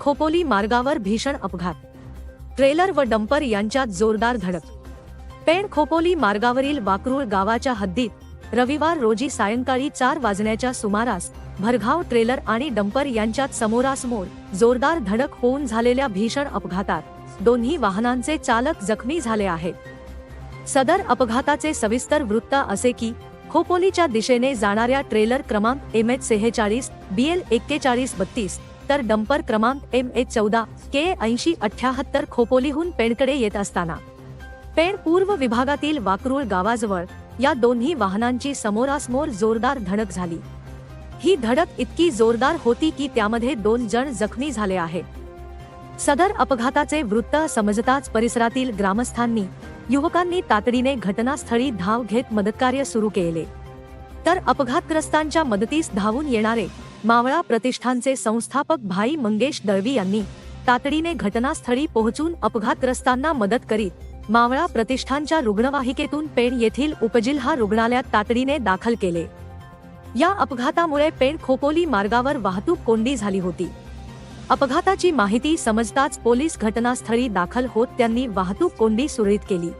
खोपोली मार्गावर भीषण अपघात. ट्रेलर व डंपर यांच्यात जोरदार धडक. पेण खोपोली मार्गावरील वाकरूळ गावाच्या हद्दीत रविवार रोजी सायंकाळी चार वाजण्याच्या सुमारास भरघाव ट्रेलर आणि डंपर यांच्यात समोरासमोर जोरदार धडक होऊन झालेल्या भीषण अपघातात दोन्ही वाहनांचे चालक जखमी झाले आहेत. सदर अपघाताचे सविस्तर वृत्त असे की खोपोलीच्या दिशेने जाणाऱ्या ट्रेलर क्रमांक एम एच सेहेचाळीस बीएल एक्केचाळीस बत्तीस तर डंपर क्रमांक एम ए चौदा के ऐंशी अठ्याहत्तर खोपोलीहून पेणकडे येत असताना. पेण पूर्व विभागातील वाकरूळ गावाजवळ या दोन्ही वाहनांची समोरासमोर जोरदार धडक झाली. ही धडक इतकी जोरदार होती की त्यामध्ये दोन जण जखमी झाले आहेत. सदर अपघाताचे वृत्त समजताच परिसरातील ग्रामस्थांनी युवकांनी तातडीने घटनास्थळी धाव घेत मदतकार्य सुरू केले. तर अपघातग्रस्तांच्या मदतीस धावून येणारे मावळा प्रतिष्ठानचे संस्थापक भाई मंगेश दळवी यांनी तातडीने घटनास्थळी पोहोचून अपघातग्रस्तांना मदत करीत मावळा प्रतिष्ठानच्या रुग्णवाहिकेतून पेण येथील उपजिल्हा रुग्णालयात तातडीने दाखल केले. या अपघातामुळे पेण खोपोली मार्गावर वाहतूक कोंडी झाली होती. अपघाताची माहिती समजताच पोलीस घटनास्थळी दाखल होत त्यांनी वाहतूक कोंडी सुरळीत केली.